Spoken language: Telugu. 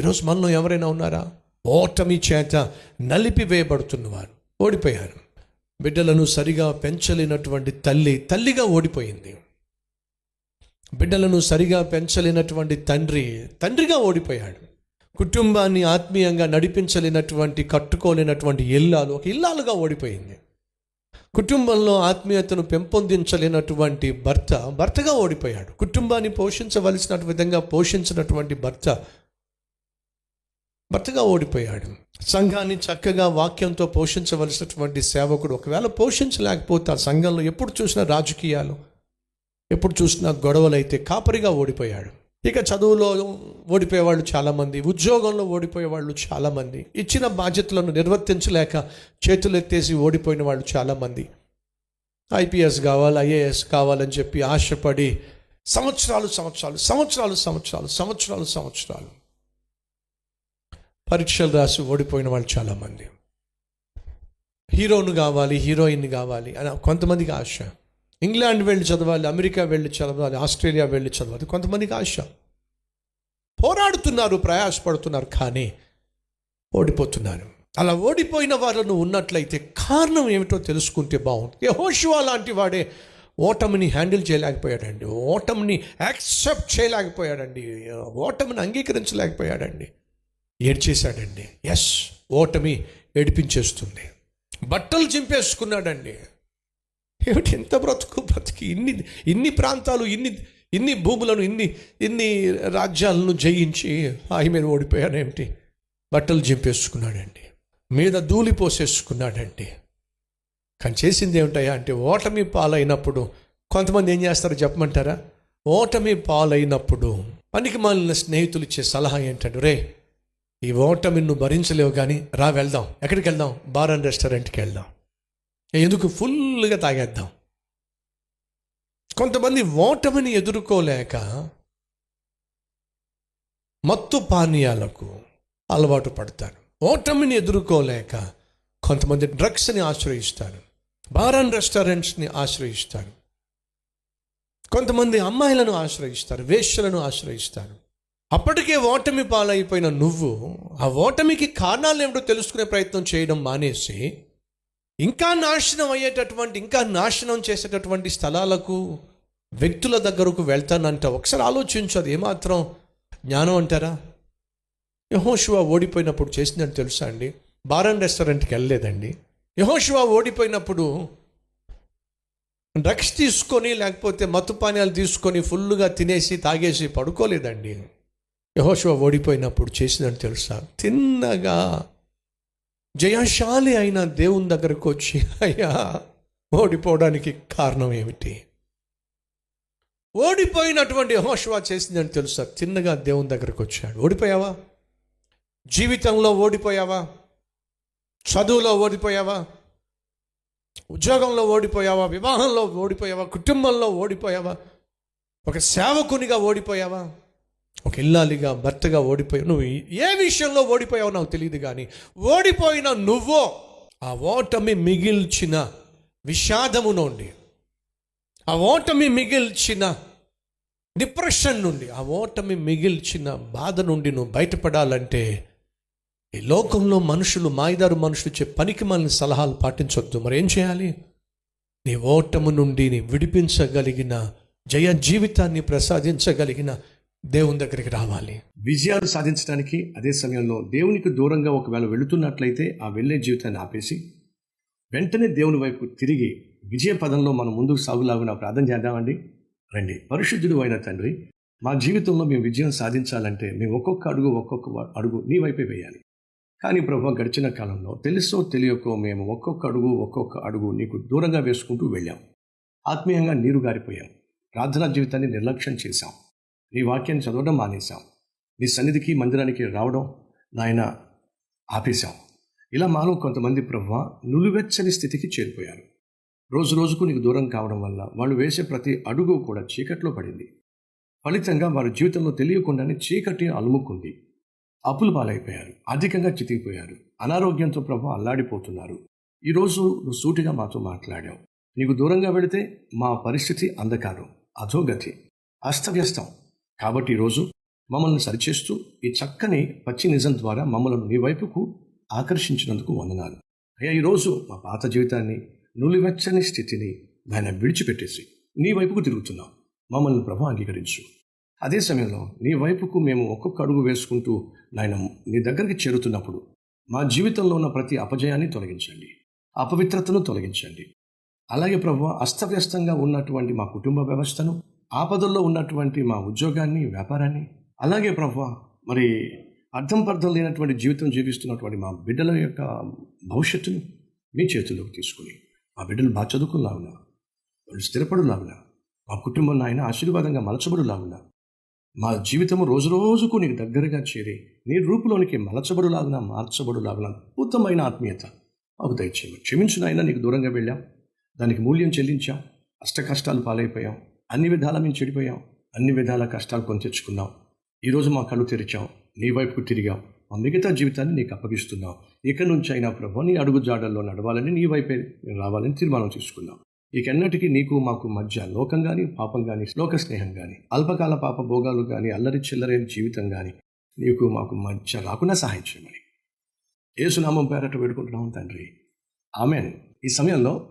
ఈరోజు మనలో ఎవరైనా ఉన్నారా? ఓటమి చేత నలిపివేయబడుతున్నవారు ఓడిపోయారు. బిడ్డలను సరిగా పెంచలేనటువంటి తల్లి తల్లిగా ఓడిపోయింది. బిడ్డలను సరిగా పెంచలేనటువంటి తండ్రి తండ్రిగా ఓడిపోయాడు. కుటుంబాన్ని ఆత్మీయంగా నడిపించలేనటువంటి కట్టుకోలేనటువంటి ఇల్లాలు ఒక ఇల్లాలుగా ఓడిపోయింది. కుటుంబంలో ఆత్మీయతను పెంపొందించలేనటువంటి భర్త భర్తగా ఓడిపోయాడు. కుటుంబాన్ని పోషించవలసిన విధంగా పోషించినటువంటి భర్త భర్తగా ఓడిపోయాడు. సంఘాన్ని చక్కగా వాక్యంతో పోషించవలసినటువంటి సేవకుడు ఒకవేళ పోషించలేకపోతే ఆ సంఘంలో ఎప్పుడు చూసినా రాజకీయాలు ఎప్పుడు చూసినా గొడవలు అయితే కాపరిగా ఓడిపోయాడు. ఇక చదువులో ఓడిపోయేవాళ్ళు చాలామంది ఉద్యోగంలో ఓడిపోయేవాళ్ళు చాలామంది ఇచ్చిన బాధ్యతలను నిర్వర్తించలేక చేతులెత్తేసి ఓడిపోయిన వాళ్ళు చాలామంది. ఐపీఎస్ కావాలి ఐఏఎస్ కావాలని చెప్పి ఆశపడి సంవత్సరాలు సంవత్సరాలు సంవత్సరాలు సంవత్సరాలు సంవత్సరాలు సంవత్సరాలు పరీక్షలు రాసి ఓడిపోయిన వాళ్ళు చాలామంది. హీరోను కావాలి హీరోయిన్ కావాలి అని కొంతమందికి ఆశ. ఇంగ్లాండ్ వెళ్ళి చదవాలి అమెరికా వెళ్ళి చదవాలి ఆస్ట్రేలియా వెళ్ళి చదవాలి కొంతమందికి ఆశ. పోరాడుతున్నారు ప్రయాసపడుతున్నారు కానీ ఓడిపోతున్నారు. అలా ఓడిపోయిన వాళ్ళను ఉన్నట్లయితే కారణం ఏమిటో తెలుసుకుంటే బాగుంటుంది. యహోషువా లాంటి వాడే ఓటమిని హ్యాండిల్ చేయలేకపోయాడండి. ఓటమిని యాక్సెప్ట్ చేయలేకపోయాడండి. ఓటమిని అంగీకరించలేకపోయాడండి. ఏడ్చేశాడండి. ఎస్ ఓటమి ఏడిపించేస్తుంది. బట్టలు చింపేసుకున్నాడండి. ఏమిటి ఎంత బ్రతుకు బ్రతికి ఇన్ని ఇన్ని ప్రాంతాలు ఇన్ని ఇన్ని భూములను ఇన్ని ఇన్ని రాజ్యాలను జయించి ఆయన మీద ఓడిపోయాడేమిటి బట్టలు చింపేసుకున్నాడండి. మీద ధూళి పోసేసుకున్నాడండి. కానీ చేసింది ఏమిటయా అంటే ఓటమి పాలైనప్పుడు కొంతమంది ఏం చేస్తారో చెప్పమంటారా? ఓటమి పాలైనప్పుడు పనికి మాలిన స్నేహితులు ఇచ్చే సలహా ఏంటంటే రే ఈ ఓటమి నువ్వు భరించలేవు కానీ రా వెళ్దాం. ఎక్కడికి వెళ్దాం? బార్ అండ్ రెస్టారెంట్కి వెళ్దాం. ఎందుకు? ఫుల్గా తాగేద్దాం. కొంతమంది ఓటమిని ఎదుర్కోలేక మత్తు పానీయాలకు అలవాటు పడతారు. ఓటమిని ఎదుర్కోలేక కొంతమంది డ్రగ్స్ని ఆశ్రయిస్తారు. Bar and రెస్టారెంట్స్ని ఆశ్రయిస్తారు. కొంతమంది అమ్మాయిలను ఆశ్రయిస్తారు. వేష్యలను ఆశ్రయిస్తారు. అప్పటికే ఓటమి పాలైపోయిన నువ్వు ఆ ఓటమికి కారణాలు ఏమిటో తెలుసుకునే ప్రయత్నం చేయడం మానేసి ఇంకా నాశనం అయ్యేటటువంటి ఇంకా నాశనం చేసేటటువంటి స్థలాలకు వ్యక్తుల దగ్గరకు వెళ్తానంట. ఒకసారి ఆలోచించు అది ఏమాత్రం జ్ఞానం అంటారా? యహోశివ ఓడిపోయినప్పుడు చేసిందని తెలుసా అండి? బారన్ రెస్టారెంట్కి వెళ్ళలేదండి. యహోశివ ఓడిపోయినప్పుడు డ్రగ్స్ తీసుకొని లేకపోతే మత్తు పానీయాలు తీసుకొని ఫుల్గా తినేసి తాగేసి పడుకోలేదండి. యహోశివ ఓడిపోయినప్పుడు చేసిందని తెలుసా? తిన్నగా జయశాలి అయిన దేవుని దగ్గరకు వచ్చి అయ్యా ఓడిపోవడానికి కారణం ఏమిటి? ఓడిపోయినటువంటి యహోశివ చేసిందని తెలుసా? తిన్నగా దేవుని దగ్గరకు వచ్చాడు. ఓడిపోయావా? జీవితంలో ఓడిపోయావా? చదువులో ఓడిపోయావా? ఉద్యోగంలో ఓడిపోయావా? వివాహంలో ఓడిపోయావా? కుటుంబంలో ఓడిపోయావా? ఒక సేవకునిగా ఓడిపోయావా? ఒక ఇల్లాలిగా భర్తగా ఓడిపోయావు నువ్వు ఏ విషయంలో ఓడిపోయావు నాకు తెలియదు కానీ ఓడిపోయిన నువ్వో ఆ ఓటమి మిగిల్చిన విషాదము నుండి ఆ ఓటమి మిగిల్చిన డిప్రెషన్ నుండి ఆ ఓటమి మిగిల్చిన బాధ నుండి నువ్వు బయటపడాలంటే ఈ లోకంలో మనుషులు మాయదారు మనుషులు ఇచ్చే పనికి మన సలహాలు పాటించొద్దు. మరి ఏం చేయాలి? నీ ఓటము నుండి నీ విడిపించగలిగిన జయ జీవితాన్ని ప్రసాదించగలిగిన దేవుని దగ్గరికి రావాలి. విజయాలు సాధించడానికి అదే సమయంలో దేవునికి దూరంగా ఒకవేళ వెళుతున్నట్లయితే ఆ వెళ్ళే జీవితాన్ని ఆపేసి వెంటనే దేవుని వైపు తిరిగి విజయ పదంలో మనం ముందుకు సాగులాగున ప్రార్థన చేద్దామండి. రండి. పరిశుద్ధుడు అయిన తండ్రి మా జీవితంలో మేము విజయం సాధించాలంటే మేము ఒక్కొక్క అడుగు ఒక్కొక్క అడుగు నీ వైపే వేయాలి. కానీ ప్రభు గడిచిన కాలంలో తెలుసో తెలియకో మేము ఒక్కొక్క అడుగు ఒక్కొక్క అడుగు నీకు దూరంగా వేసుకుంటూ వెళ్ళాం. ఆత్మీయంగా నీరు గారిపోయాం. ప్రార్థనా జీవితాన్ని నిర్లక్ష్యం చేశాం. నీ వాక్యాన్ని చదవడం మానేశాం. నీ సన్నిధికి మందిరానికి రావడం నాయన ఆపేశాం. ఇలా మాలో కొంతమంది ప్రభు నులువెచ్చని స్థితికి చేరిపోయారు. రోజు రోజుకు నీకు దూరం కావడం వల్ల వాళ్ళు వేసే ప్రతి అడుగు కూడా చీకట్లో పడింది. ఫలితంగా వారి జీవితంలో తెలియకుండానే చీకటి అలుముకుంది. అప్పులు పాలైపోయారు. అధికంగా చితికిపోయారు. అనారోగ్యంతో ప్రభు అల్లాడిపోతున్నారు. ఈరోజు నువ్వు సూటిగా మాతో మాట్లాడావు. నీకు దూరంగా వెళితే మా పరిస్థితి అంధకారం అధోగతి అస్తవ్యస్తం. కాబట్టి ఈరోజు మమ్మల్ని సరిచేస్తూ ఈ చక్కని పచ్చి నిజం ద్వారా మమ్మల్ని నీ వైపుకు ఆకర్షించినందుకు వందనాలు. అయ్యా ఈరోజు మా పాత జీవితాన్ని నులివెచ్చని స్థితిని ఆయన విడిచిపెట్టేసి నీ వైపుకు తిరుగుతున్నాం. మమ్మల్ని ప్రభు అంగీకరించు. అదే సమయంలో నీ వైపుకు మేము ఒక్కొక్క అడుగు వేసుకుంటూ నాయన నీ దగ్గరికి చేరుతున్నప్పుడు మా జీవితంలో ఉన్న ప్రతి అపజయాన్ని తొలగించండి. అపవిత్రతను తొలగించండి. అలాగే ప్రభు అస్తవ్యస్తంగా ఉన్నటువంటి మా కుటుంబ వ్యవస్థను ఆపదల్లో ఉన్నటువంటి మా ఉద్యోగాన్ని వ్యాపారాన్ని అలాగే ప్రభా మరి అర్థం పర్థం లేనటువంటి జీవితం జీవిస్తున్నటువంటి మా బిడ్డల యొక్క భవిష్యత్తును మీ చేతుల్లోకి తీసుకుని మా బిడ్డలు బాగా చదువుకులాగున వాళ్ళు స్థిరపడులాగున మా కుటుంబం నాయన ఆశీర్వాదంగా మలచబడులాగున మా జీవితము రోజు రోజుకు నీకు దగ్గరగా చేరి నీ రూపులోనికి మలచబడులాగున మార్చబడులాగున అద్భుతమైన ఆత్మీయత మాకు దయచేయము క్షమించు నీకు దూరంగా వెళ్ళాం దానికి మూల్యం చెల్లించాం అష్ట కష్టాలు పాలైపోయాం అన్ని విధాల మేము చెడిపోయాం. అన్ని విధాల కష్టాలు కొని తెచ్చుకున్నాం ఈరోజు మా కళ్ళు తెరిచాం. నీ వైపుకు తిరిగాం. మా మిగతా జీవితాన్ని నీకు అప్పగిస్తున్నాం. ఇక నుంచి అయినా ప్రభు నీ అడుగు జాడల్లో నడవాలని నీ వైపే రావాలని తీర్మానం చేసుకున్నాం ఇకెన్నటికీ నీకు మాకు మధ్య లోకం కానీ పాపం కానీ లోక స్నేహం కానీ అల్పకాల పాప భోగాలు కానీ అల్లరి చిల్లరైన జీవితం కానీ నీకు మాకు మధ్య రాకుండా సహాయం చేయమని. ఏసునామం పేరట వేడుకుంటున్నాం తండ్రి. ఆమెన్. ఈ సమయంలో